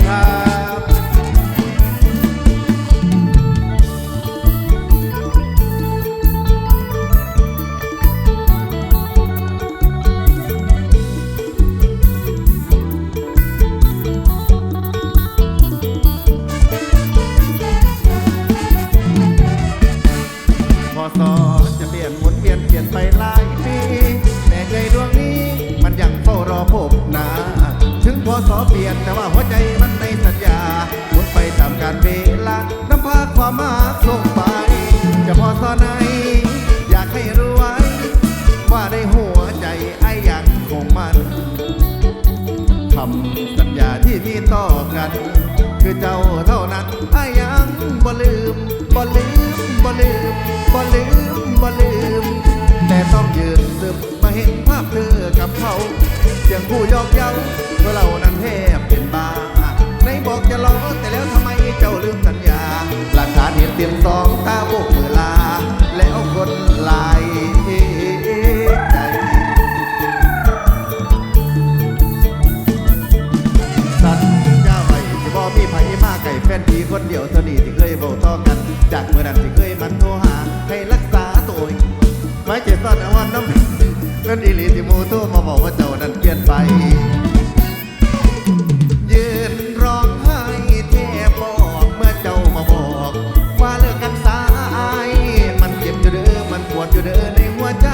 Hare ลี่ยนแต่ว่าหัวใจมันในสัญญาหมุนไปตามการเวลานำพาความมาส่งไป จะพอสอนไหนอยากให้รู้ไว้ ว่าในหัวใจไอ้ยังคงมันคำสัญญาที่มีต่อกัน คือเจ้าเท่านั้นไอ้ยังบ่ลืมบ่ลืมบ่ลืมบ่ลืมบ่ลืม แต่ต้องยืนซึมมาเห็น เขาเสียงผู้ยอกเย้าเมื่อเรานั้นแทบเป็นบ้าในบอกจะรอแต่แล้วทำไมเจ้าลืมสัญญา หลักฐานเห็นเต็มสองตาโบกมือลา แล้วคนลายใจสัญญาไว้ที่บ่มีไผมาไก่แฟนพี่คนเดียวเท่านี้ที่เคยเว้าต่อกัน จากเมื่อนั้นที่เคยมันโทรหาให้รักษาตัวไว้เจ็บซ่อนเอาวันน้ำ ลี่ยนไป ยืนร้องไห้แทบบอกเมื่อเจ้ามาบอก ว่าเลิกกันสายมันเจ็บอยู่เด้อมันปวดอยู่เด้อในหัวใจ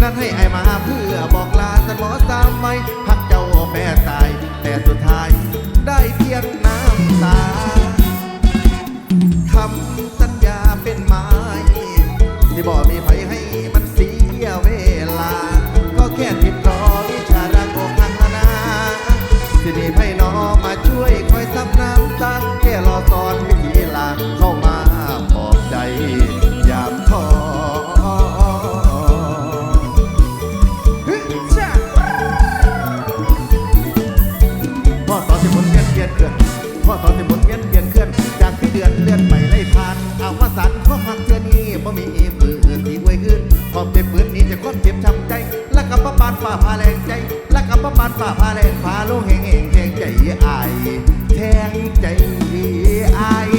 นั่นให้ไอายมาเพื่อบอกลาสันหมอสามไว้พักเจ้าแม่ตาย แต่สุดท้ายได้เพียงน้ำตาคำสัญญาเป็นไม้ที่บอกมีไผ ซับน้ำตาแค่รอตอนวิธีลาเข้ามาปลอบใจยามท้อพ่อตอนที่ผลเวียนเปลี่ยนเคลื่อนพ่อตอนที่ผลเวียเปลี่ยนเคลื่อนจากที่เดือนเลื่อนไปไล่ผ่านเอาวสันเพราะพักเทือนี้บ่มีมืออื่นที่ไว้ขึ้นความเจ็บปืนนี้จะคนเจ็บช้ำใจและกับประปานฝ่าพาแรงใจและกับประปานฝ่าพาแรงพาโลกแห่งแห่ง อายแทงใจอาย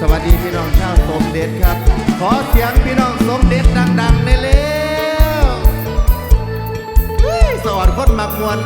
สวัสดีพี่น้องชาวสมเด็จครับ ขอเสียงพี่น้องสมเด็จดังๆในเร็วเฮ้ยสวัสดีคนมักมวน